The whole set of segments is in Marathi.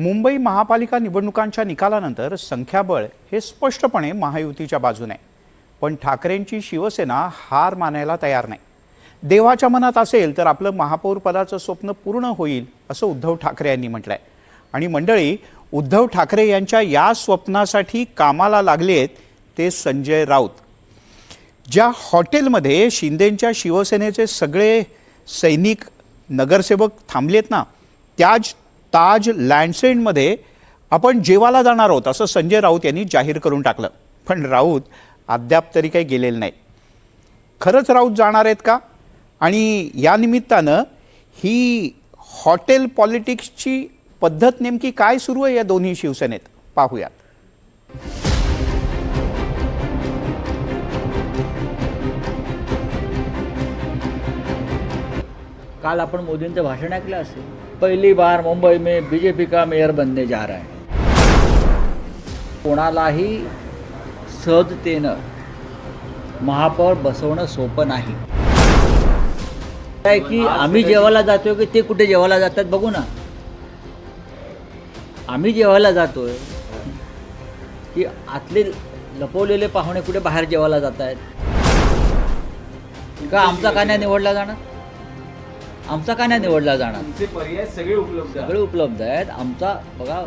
मुंबई महापालिका निवडणुकांच्या निकालानंतर संख्याबळ हे स्पष्टपणे महायुतीच्या बाजूने. आहे पण ठाकरेंची शिवसेना हार मानायला तयार नाही. देवाच्या मनात असेल तर आपलं महापौरपदाचं स्वप्न पूर्ण होईल असं उद्धव ठाकरे यांनी म्हटलंय. आणि मंडळी उद्धव ठाकरे यांच्या या स्वप्नासाठी कामाला लागले आहेत ते संजय राऊत. ज्या हॉटेलमध्ये शिंदेंच्या शिवसेनेचे सगळे सैनिक नगरसेवक थांबलेत ना त्याच ताज लँडसेंडमध्ये आपण जेवायला जाणार आहोत असं संजय राऊत यांनी जाहीर करून टाकलं. पण राऊत अद्याप तरी काही गेलेलं नाही. खरंच राऊत जाणार आहेत का? आणि या निमित्तानं ही हॉटेल पॉलिटिक्सची पद्धत नेमकी काय सुरू आहे या दोन्ही शिवसेनेत? पाहूयात. काल आपण मोदींचं भाषण ऐकलं असेल. पहिली बार मुंबई में बीजेपी का मेयर बनने जा रहा है। कोणालाही सहजतेनं महापौर बसवणं सोपं नाही। काय की आम्ही जेवायला जातोय की ते कुठे जेवायला जातात बघू ना। आम्ही जेवायला जातोय की आतले लपवलेले पाहुणे कुठे बाहेर जेवायला जात आहेत का आमचा काना निवडला जाणार? आमचा का नाही निवडला जाणार? तुमचे पर्याय सगळे उपलब्ध आहेत. सगळे उपलब्ध आहेत. आमचा बघा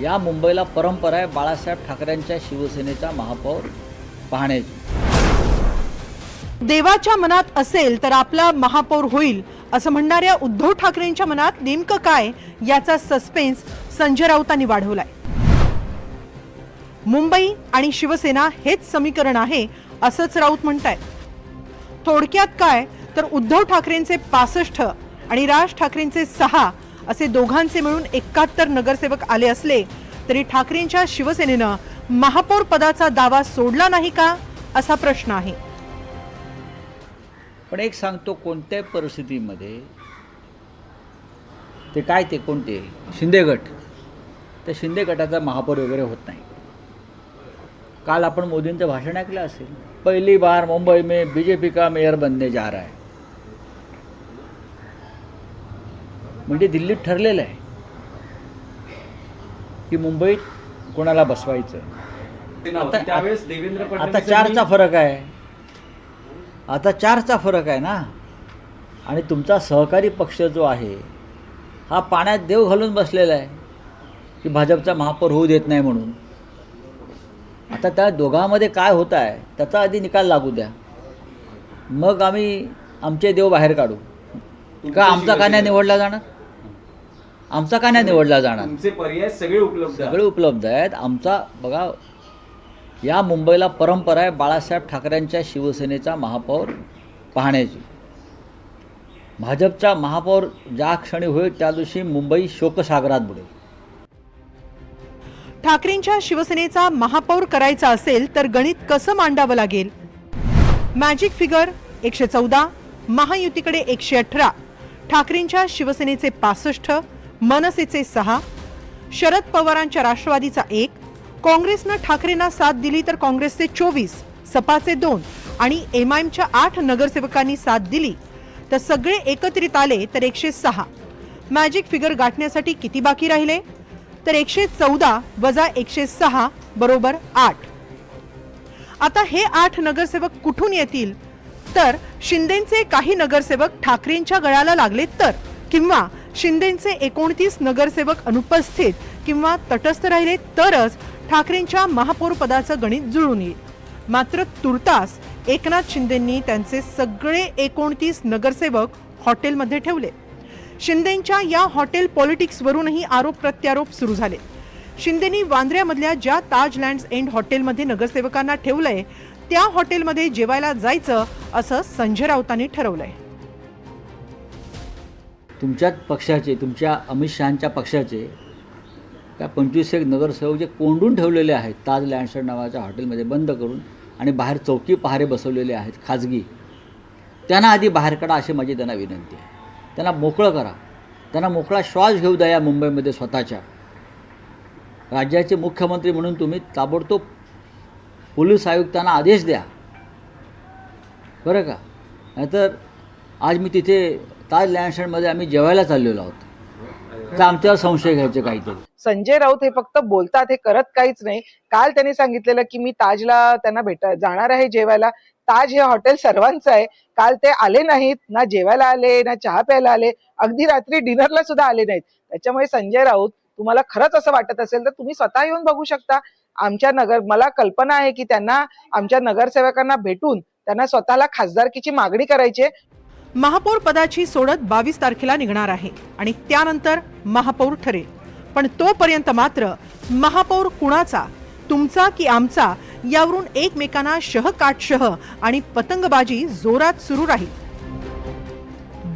या मुंबईला परंपरा आहे बाळासाहेब ठाकरेंच्या शिवसेनेचा महापौर पाहण्याची. देवाच्या मनात असेल तर आपला महापौर होईल असं म्हणणाऱ्या उद्धव ठाकरेंच्या मनात नेमकं काय याचा सस्पेन्स संजय राऊतांनी वाढवलाय. मुंबई आणि शिवसेना हेच समीकरण आहे असंच राऊत म्हणतायत. थोडक्यात काय तर उद्धव ठाकरेंचे पासष्ट आणि राज ठाकरेंचे सहा असे दोघांचे मिळून एकाहत्तर नगरसेवक आले असले तरी ठाकरेंच्या शिवसेनेनं महापौर पदाचा दावा सोडला नाही का असा प्रश्न आहे. पण एक सांगतो कोणत्याही परिस्थितीमध्ये ते काय ते कोणते? शिंदे गट. त्या शिंदे गटाचा महापौर वगैरे होत नाही. काल आपण मोदींचं भाषण ऐकलं असेल. पहिली बार मुंबई में बीजेपी का मेयर बनने जा रहा है. म्हणजे दिल्लीत ठरलेलं आहे की मुंबईत कोणाला बसवायचं. आता- आता चारचा फरक आहे. आता चारचा फरक आहे ना. आणि तुमचा सहकारी पक्ष जो आहे हा पाण्यात देव घालून बसलेला आहे की भाजपचा महापौर होऊ देत नाही म्हणून. आता त्या दोघांमध्ये काय होत आहे त्याचा आधी निकाल लागू द्या. मग आम्ही आमचे देव बाहेर काढू. का आमचा का नाही निवडला जाणार? आमचा का नाही निवडला जाणार? तुमचे पर्याय सगळे उपलब्ध आहेत. सगळे उपलब्ध आहेत. आमचा बघा या मुंबईला परंपरा आहे बाळासाहेब ठाकरेंच्या शिवसेनेचा महापौर पाहण्याची भाजपचा महापौर ज्या क्षणी होईल त्या दिवशी मुंबई शोकसागरात बुडेल. ठाकरेंच्या शिवसेनेचा महापौर करायचा असेल तर गणित कसं मांडावं लागेल? मॅजिक फिगर एकशे चौदा महायुतीकडे एकशे अठरा ठाकरेंच्या शिवसेनेचे पासष्ट मनसेचे सहा शरद पवारांच्या राष्ट्रवादीचा एक काँग्रेसनं ठाकरेंना साथ दिली तर काँग्रेसचे चोवीस सपाचे दोन आणि एम आय एमच्या आठ नगरसेवकांनी साथ दिली. तर सगळे एकत्रित आले तर एकशे सहा. मॅजिक फिगर गाठण्यासाठी किती बाकी राहिले? तर एकशे चौदा वजा एकशे सहा बरोबर आठ. आता हे आठ नगरसेवक कुठून येतील? तर शिंदेचे काही नगरसेवक ठाकरेंच्या गळाला लागले तर किंवा शिंदेचे एकोणतीस नगरसेवक अनुपस्थित किंवा तटस्थ राहिले तरच ठाकरेंच्या महापौर पदाचं गणित जुळून येईल. मात्र तुर्तास एकनाथ शिंदेंनी त्यांचे सगळे एकोणतीस नगरसेवक हॉटेलमध्ये ठेवले. शिंदेंच्या या हॉटेल पॉलिटिक्सवरूनही आरोप प्रत्यारोप सुरू झाले. शिंदेनी वांद्र्यामधल्या ज्या ताज लँड्स एंड हॉटेलमध्ये नगरसेवकांना ठेवलंय त्या हॉटेलमध्ये जेवायला जायचं असं संजय राऊतांनी ठरवलंय. तुमच्याच पक्षाचे तुमच्या अमित शहांच्या पक्षाचे त्या पंचवीस एक नगरसेवक जे कोंडून ठेवलेले आहेत ताज लँडसर नावाच्या हॉटेलमध्ये बंद करून आणि बाहेर चौकी पहारे बसवलेले आहेत खाजगी त्यांना आधी बाहेर काढा अशी माझी त्यांना विनंती आहे. त्यांना मोकळं करा. त्यांना मोकळा श्वास घेऊ द्या या मुंबईमध्ये स्वतःच्या. राज्याचे मुख्यमंत्री म्हणून तुम्ही ताबडतोब पोलीस आयुक्तांना आदेश द्या. बरं का? नाहीतर आज मी तिथे ताज लँडस्टँडमध्ये आम्ही जेवायला चाललेलो आहोत. तर आमच्यावर संशय घ्यायचे काहीतरी. संजय राऊत हे फक्त बोलतात हे करत काहीच नाही. काल त्यांनी सांगितलेलं की मी ताजला त्यांना भेट जाणार आहे जेवायला. ताज हे हॉटेल सर्वांचं आहे. काल ते आले नाहीत ना जेवायला आले ना चहा प्यायला आले. अगदी रात्री डिनरला सुद्धा आले नाहीत. त्याच्यामुळे संजय राऊत तुम्हाला खरंच असं वाटत असेल तर तुम्ही स्वतः येऊन बघू शकता. आमच्या नगर मला कल्पना आहे की त्यांना आमच्या नगरसेवकांना भेटून त्यांना स्वतःला खासदारकीची मागणी करायची आहे. महापौर पदाची सोडत बावीस तारखेला निघणार आहे आणि त्यानंतर महापौर ठरेल. पण तोपर्यंत मात्र महापौर कुणाचा तुमचा की आमचा यावरून एकमेकांना शह काटशह आणि पतंगबाजी जोरात सुरू राहील.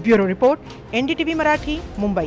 Bureau report NDTV Marathi Mumbai.